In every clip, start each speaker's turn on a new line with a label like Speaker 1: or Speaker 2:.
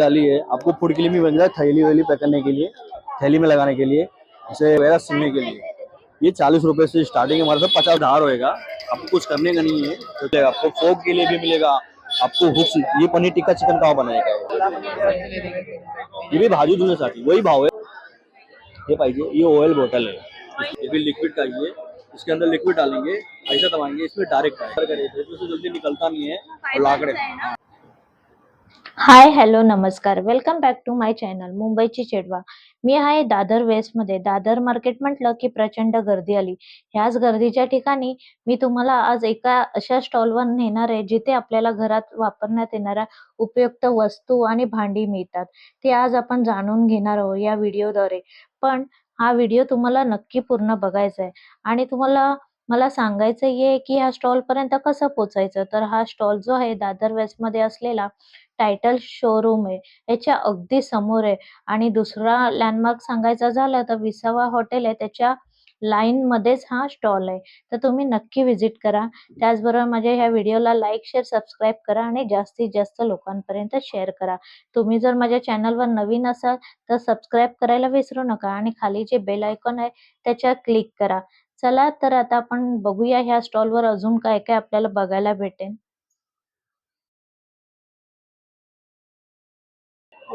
Speaker 1: जाली है। आपको फ़ूड के लिए भी बन जाए थैली वैली पैकने के लिए, थैली में लगाने के लिए, इसे वगैरह सिलने के लिए। ये चालीस रुपए से स्टार्टिंग हमारे साथ पचास धार होएगा। आपको कुछ करने का नहीं है तो आपको फोक के लिए भी मिलेगा, आपको हुक्स, ये पनीर टिक्का चिकन का बनाएगा ये भी भाजू भाजी धुण्यासाठी वही भाव है। ये पाइए ये ऑयल बोतल है। ये भी लिक्विड का ही है इसके अंदर लिक्विड डालेंगे ऐसा दबाएँगे, इसमें डायरेक्ट है। करे तो जल्दी निकलता नहीं है लाकड़े।
Speaker 2: हाय हॅलो नमस्कार. Welcome back to my channel मुंबईची चेडवा. मी आहे दादर वेस्टमध्ये दादर मार्केट म्हटलं की प्रचंड गर्दी आली. ह्याच गर्दीच्या ठिकाणी मी तुम्हाला आज एका अशा स्टॉलवर नेणार आहे जिथे आपल्याला घरात वापरण्यात येणाऱ्या उपयुक्त वस्तू आणि भांडी मिळतात. ते आज आपण जाणून घेणार आहोत या व्हिडिओद्वारे पण हा व्हिडिओ तुम्हाला नक्की पूर्ण बघायचा आहे. आणि तुम्हाला मला सांगायचं आहे की ह्या स्टॉल पर्यंत कसं पोचायचं तर हा स्टॉल जो आहे दादर वेस्टमध्ये असलेला टायटल शोरूम आहे. याच्या अगदी समोर आहे. आणि दुसरा लँडमार्क सांगायचा झाला तर विसावा हॉटेल आहे. त्याच्या लाईन मध्येच हा स्टॉल आहे. तर तुम्ही नक्की व्हिजिट करा. त्याचबरोबर माझ्या ह्या व्हिडिओला लाईक शेअर सबस्क्राईब करा आणि जास्तीत जास्त लोकांपर्यंत शेअर करा. तुम्ही जर माझ्या चॅनलवर नवीन असाल तर सबस्क्राईब करायला विसरू नका. आणि खाली जे बेल आयकॉन आहे त्याच्यावर क्लिक करा. चला तर आता आपण बघूया ह्या स्टॉलवर अजून काय काय आपल्याला बघायला भेटेल.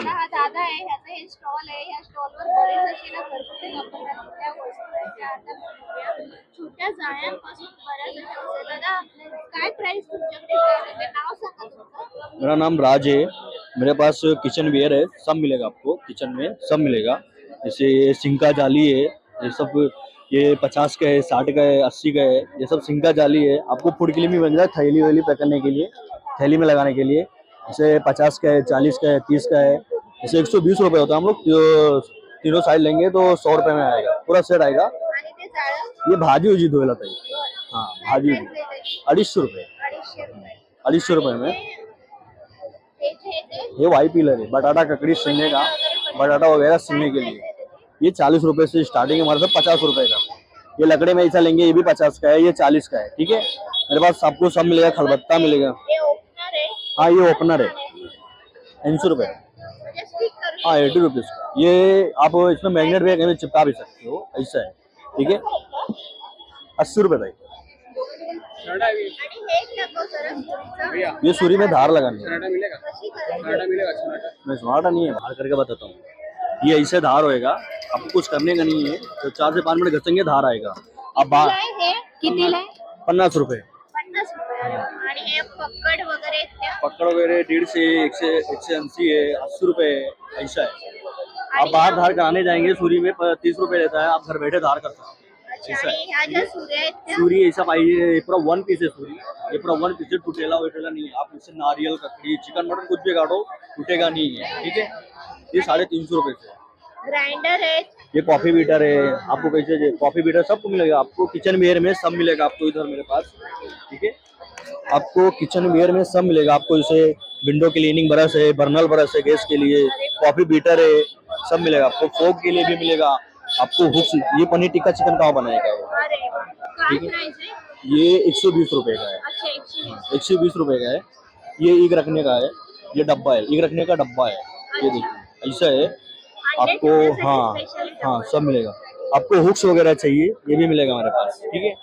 Speaker 3: हा दादा आहे ह्याचं हे स्टॉल आहे. ह्या स्टॉलवर बरेच असे ना घरगुती वापरण्याच्या वस्तू आहेत त्या आता बघूया. छोट्या जाळ्यांपासून बऱ्याच अशा वस्तू आहेत. दादा काय प्राइस तुमच्याकडे काय आहे? नाव सांगा तुमचं.
Speaker 1: मेरा नाम राज है मेरे पास किचन वेयर है सब मिलेगा आपको. किचन में सब मिलेगा. जैसे ये सिंका जाली है ये सब ये पचास का है, साठ का है, अस्सी का है, ये सब सिंका जाली है। आपको फ़ूड के लिए भी बन जाए, थैली वैली पकड़ने के लिए, थैली में लगाने के लिए। जैसे पचास का है, चालीस का है, तीस का है, जैसे एक सौ बीस रुपये होता है हम लोग तीनों साइड लेंगे तो सौ रुपये में आएगा, पूरा सेट आएगा। ये भाजी उजी धोयला ताई हाँ। भाजी उजी।
Speaker 3: त्याची?
Speaker 1: अडीचशे रुपये
Speaker 3: अडीचशे
Speaker 1: सौ रुपये में। ये वाई पिलर है, बटाटा ककड़ी सिलने का, बटाटा वगैरह सिलने के लिए। ये चालीस रुपए से स्टार्टिंग है हमारे साथ पचास रुपए का। ये लकड़े में ऐसा लेंगे ये भी पचास का है ये चालीस का है ठीक है? मेरे पास सबको सब मिलेगा खलबत्ता मिलेगा।
Speaker 3: हे।
Speaker 1: हाँ ये ओपनर है। रुपए।
Speaker 3: म्हणजे स्टिक करू
Speaker 1: हाँ एटी रुपीज़ ये आप इसमें मैग्नेट भी कहीं चिपका भी सकते हो ऐसा है ठीक है? अस्सी रुपए भाई. ये सूरी में धार लगानी है। मैं स्मार्ट नहीं है बाहर करके बताता हूँ। ये ऐसे धार होएगा आपको कुछ करने का नहीं है तो चार से पाँच मिनट घसेंगे धार आएगा। आप बाहर
Speaker 3: आहे हे?
Speaker 1: पन्नास रुपए।
Speaker 3: रुपये पकड वगैरे
Speaker 1: पकड़ वगैरह डेढ़ से एक से एक से अस्सी है अस्सी रुपए है ऐसा है। आप बाहर धार कराने जाएँगे सूरी में तीस रुपए लेता है आप घर बैठे धार कर सकते
Speaker 3: अच्छा
Speaker 1: ऐसा सूरी ऐसा पाइए ये पूरा वन पीस है सूरी। ये पूरा वन पीस है टूटेला वेटेला नहीं है। आप इससे नारियल ककड़ी चिकन मटन कुछ भी काटो टूटेगा नहीं है। ठीक है? ये साढ़े तीन सौ रुपए से है।
Speaker 3: ग्राइंडर आहेत
Speaker 1: ये कॉफ़ी बीटर है। आपको कैसे कॉफ़ी बीटर सबको मिलेगा। आपको किचन वेयर में सब मिलेगा आपको इधर मेरे पास। ठीक है? आपको किचन वेयर में सब मिलेगा। आपको जैसे विंडो क्लीनिंग ब्रश है बर्नल ब्रश है गैस के लिए कॉफ़ी बीटर है सब मिलेगा। आपको फोक के लिए भी मिलेगा। आपको हुक्स ये पनीर टिक्का चिकन का बनाएगा ठीक है। ये एक सौ बीस रुपए का है।
Speaker 3: अच्छा
Speaker 1: एक सौ बीस। रुपए का है। ये ईग रखने का है। ये डब्बा है। ईग रखने का डब्बा है। ये देखिए ऐसा है। आपको हाँ हाँ सब मिलेगा। आपको हुक्स वगैरह चाहिए ये भी मिलेगा हमारे पास ठीक है?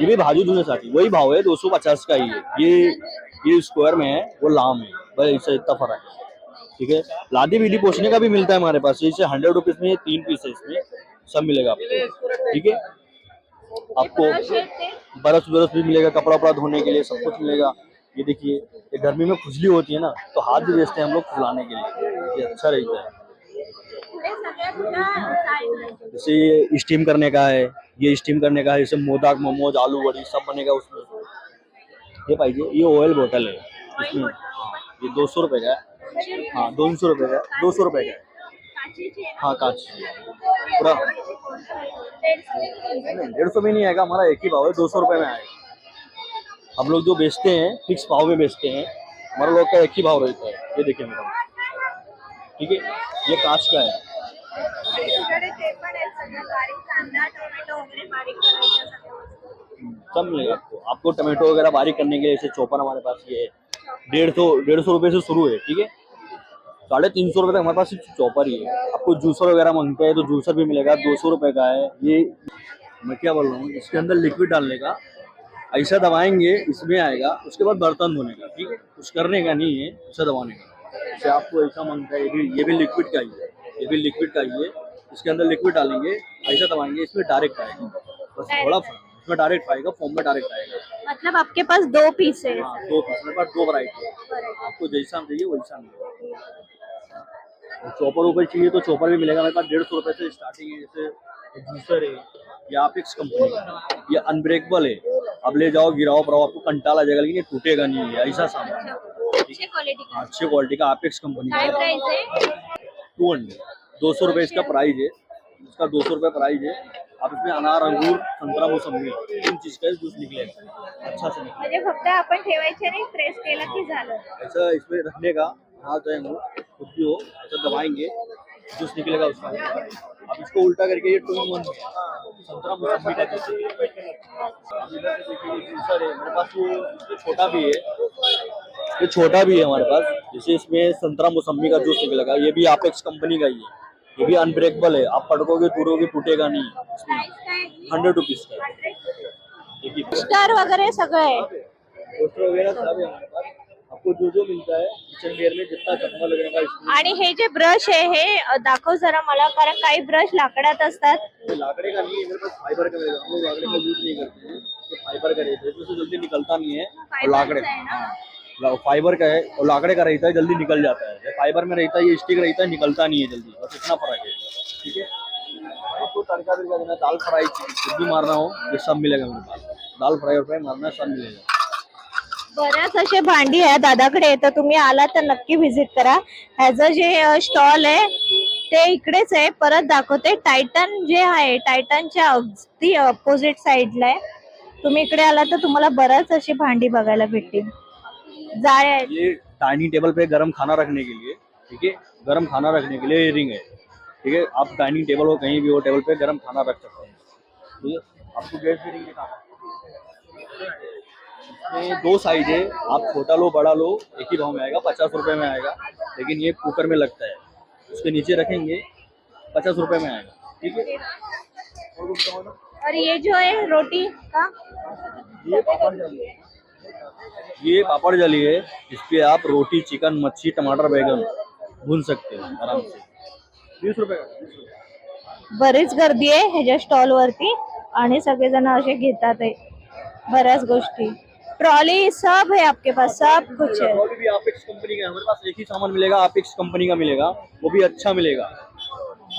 Speaker 1: ये भी भाजी धुण्यासाठी वही भाव है दो सौ पचास का ही है। ये ये स्क्वायर में है वो लाम है बस इससे इतना फ़र्क है ठीक है? लादी बीडी पोछने का भी मिलता है हमारे पास जैसे हंड्रेड रुपीज़ में तीन पीस है इसमें सब मिलेगा आपको ठीक है? आपको बरस बरस भी मिलेगा कपड़ा वपड़ा धोने के लिए सब कुछ मिलेगा। ये देखिए, ये गर्मी में खुजली होती है ना तो हाथ भी बेचते हैं हम लोग खुलाने के लिए। ये अच्छा रहता है। जैसे ये स्टीम करने का है, ये स्टीम करने का है, जैसे मोदक, मोमोज, आलू बड़ी सब बनेगा उसमें। ये पाइए, ये ऑयल बोतल है। इसमें ये दो सौ रुपये का है। हाँ दो सौ रुपये का दो सौ रुपये का है। हाँ कांच। पूरा। डेढ़ सौ में नहीं आएगा, हमारा एक ही भाव है, दो सौ रुपये में आएगा। हम लोग जो बेचते हैं फिक्स भाव में बेचते हैं, हमारा लोग का एक ही भाव रहता है। ये देखिए मैडम। ठीक है? ये कांच का है। सब मिलेगा आपको। आपको टमाटो वगैरह बारीक करने के लिए, जैसे चॉपर हमारे पास ये है। डेढ़ सौ डेढ़ सौ रुपये से शुरू है, ठीक है? साढ़े तीन सौ रुपये तक हमारे पास सिर्फ़ चॉपर ही है। आपको जूसर वगैरह मांगते हैं तो जूसर भी मिलेगा, दो सौ रुपये का है। ये, मैं क्या बोल रहा हूँ, इसके अंदर लिक्विड डालने का ऐसा दबाएँगे इसमें आएगा उसके बाद बर्तन धोने का ठीक है? कुछ करने का नहीं है ऐसा दबाने का। जैसे आपको ऐसा माँगता है ये भी ये भी लिक्विड का ही है ये भी लिक्विड का ही है इसके अंदर लिक्विड डालेंगे ऐसा दबाएँगे इसमें डायरेक्ट आएगा। बस थोड़ा फ़र्क इसमें डायरेक्ट आएगा फॉर्म में डायरेक्ट आएगा।
Speaker 3: मतलब आपके पास दो पीस है
Speaker 1: हाँ दो पीस मेरे पास दो वराइटी है। आपको जैसा चाहिए वैसा मिलेगा। चॉपर ऊपर चाहिए तो चॉपर भी मिलेगा मेरे पास डेढ़ सौ रुपये से स्टार्टिंग है जैसे जूसर है। ये आपिक्स कंपनी का है। ये अनब्रेकेबल है। अब ले जाओ गिराओ पड़ाओ आपको कंटाल आ जाएगा लेकिन ये टूटेगा नहीं है ऐसा सामान
Speaker 3: अच्छी क्वालिटी का।
Speaker 1: अच्छी क्वालिटी का आपिक्स कंपनी का। है
Speaker 3: प्राइस है?
Speaker 1: टू हंड्रेड दो सौ रुपये इसका प्राइस है। इसका दो सौ रुपये प्राइस है। अब इसमें अनार अंगूर संतरा मौसमी तीन चीज़ का जूस निकलेगा अच्छा से
Speaker 3: म्हणजे फक्त आपण ठेवायचे नाही प्रेस केलं की झालं
Speaker 1: ऐसा इसमें रखने का हाथ है वो खुद भी हो ऐसा दबाएँगे। जूस निकलेगा उसका। अब इसको उल्टा करके ये टू वन छोटा भी है ये छोटा भी है हमारे पास। जैसे इसमें संतरा मौसमी का जूस निकलेगा ये भी आपेक्स कंपनी का ही है। ये भी अनब्रेकेबल है। आप पटकोगे टूटोगे टूटेगा नहीं। हंड्रेड रुपीज का
Speaker 3: स्टार वगैरे सगळं आहे।
Speaker 1: पोस्टर वगैरह सब है हमारे पास। आपको जो जो मिलता है किचन वेयर में जितना चकमा इसमें
Speaker 3: आणि हे जे ब्रश आहे हे दाखव जरा मला कारण काही ब्रश लाकडात असतात.
Speaker 1: लाकड़े का नहीं है मेरे पास फाइबर का मिलेगा हम लोग लाकड़े का यूज़ नहीं करते हैं ये फाइबर का रहता है। इसमें से जल्दी निकलता नहीं है और लाकड़े। फाइबर का है और लाकड़े का रहता है जल्दी निकल जाता है। फाइबर में रहता है ये स्टिक रहता है निकलता नहीं है जल्दी बस इतना फ़र्क है। ठीक है? आपको तड़का तड़का देना दाल फ्राई कुछ भी मारना हो ये सब मिलेगा मेरे पास। दाल फ्राई और फ्राई मारना सब मिलेगा।
Speaker 3: बऱ्याच असे भांडी आहे दादाकडे तर तुम्ही आला तर नक्की व्हिजिट करा. ह्याचं जे स्टॉल आहे ते इकडेच आहे. परत दाखवते. टायटन जे आहे टायटनच्या अगदी अपोजिट साईडला आहे. तुम्ही इकडे आला तर तुम्हाला बऱ्याच अशी भांडी बघायला भेटतील. जाळे आहेत.
Speaker 1: डाइनिंग टेबल पे गरम खाना रखने के लिए ठीक है? गरम खाना रखने के लिए रिंग है ठीक है? आप डाइनिंग टेबल हो कहीं भी हो टेबल पे गरम खाना रख सकते हैं। ठीक है? आपको गैस भी रिंग दिखाना इसमें दो साइज है। आप छोटा लो बड़ा लो एक ही भाव में आएगा पचास रुपए में आएगा। लेकिन ये कुकर में लगता है। उसके नीचे रखेंगे पचास रुपए में आएगा। ठीक है? और
Speaker 3: ये जो है रोटी का?
Speaker 1: ये पापड़ जली है। ये पापड़ जली है। इस पे आप रोटी चिकन मच्छी टमाटर बैगन भून सकते हो आराम से। 20 रुपए।
Speaker 3: बरीच गर्दी आहे ह्याच्या स्टॉल वरती आणि सगळेजण असे घेतात बऱ्याच गोष्टी. ट्रॉली सब है आपके पास सब कुछ है।
Speaker 1: ट्रॉली भी आपिक्स कंपनी का है हमारे पास एक ही सामान मिलेगा आपिक्स कंपनी का मिलेगा वो भी अच्छा मिलेगा।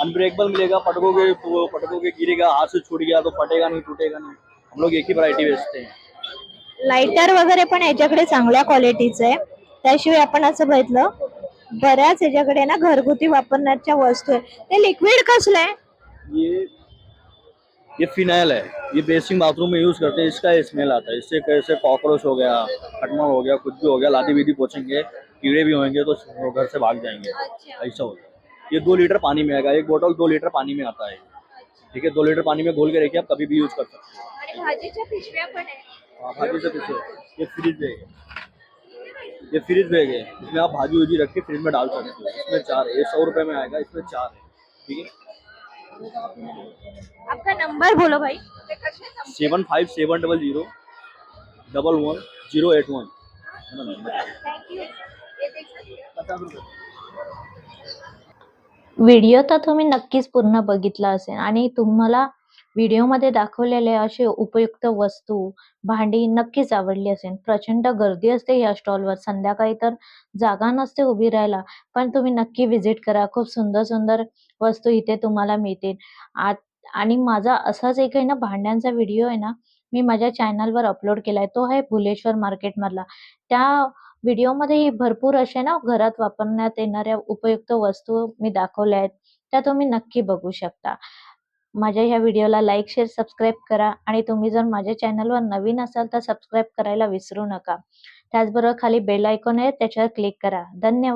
Speaker 1: अनब्रेकेबल मिलेगा पटकोगे पटकोगे गिरेगा हाथ से छूट गया तो फटेगा नहीं टूटेगा नहीं। हम लोग एक ही वैरायटी बेचते हैं।
Speaker 3: लाइटर वगैरे पण याच्याकडे चांगल्या क्वालिटीचं आहे. त्याशिवाय आपण असं बघितलं बऱ्याच याच्याकडे ना घरगुती वापरण्याच्या वस्तू आहे ते लिक्विड कसलं आहे?
Speaker 1: ये ये फिनाइल है। ये बेसिंग बाथरूम में यूज़ करते हैं इसका स्मेल आता है। इससे कैसे कॉकरोच हो गया खटमल हो गया कुछ भी हो गया लादी बीदी पोछेंगे कीड़े भी होंगे तो घर से भाग जाएँगे। ऐसा होता है ये दो लीटर पानी में आएगा। एक बोतल दो लीटर पानी में आता है। ठीक है दो लीटर पानी में घोल के रखिए आप कभी भी यूज़ कर सकते हो। भाजी से पीछे ये फ्रिज बैग है। ये फ्रिज बैग है। इसमें आप भाजी वजी रख के फ्रिज में डाल सकते हो। इसमें चार है। ये सौ रुपए में आएगा इसमें चार है। ठीक है?
Speaker 3: आपका नंबर बोलो भाई।
Speaker 1: Seven five seven double zero double one zero eight one.
Speaker 2: Video तर तुम्ही नक्कीच पूर्ण बघितला असेल आणि तुम्हाला व्हिडिओमध्ये दाखवलेले असे उपयुक्त वस्तू भांडी नक्कीच आवडली असेल. प्रचंड गर्दी असते या स्टॉलवर. संध्याकाळी तर जागा नसते उभी राहायला पण तुम्ही नक्की व्हिजिट करा. खूप सुंदर सुंदर वस्तू इथे तुम्हाला मिळतील. आत आणि माझा असाच एक आहे ना भांड्यांचा व्हिडिओ आहे ना मी माझ्या चॅनलवर अपलोड केलाय. तो आहे भुलेश्वर मार्केट मधला त्या व्हिडिओमध्ये भरपूर असे ना घरात वापरण्यात येणाऱ्या उपयुक्त वस्तू मी दाखवल्या आहेत. त्या तुम्ही नक्की बघू शकता. माझ्या ह्या व्हिडिओला लाईक शेअर सबस्क्राईब करा. आणि तुम्ही जर माझ्या चॅनलवर नवीन असाल तर सबस्क्राईब करायला विसरू नका. त्याचबरोबर खाली बेल आयकॉन आहे त्याच्यावर क्लिक करा. धन्यवाद.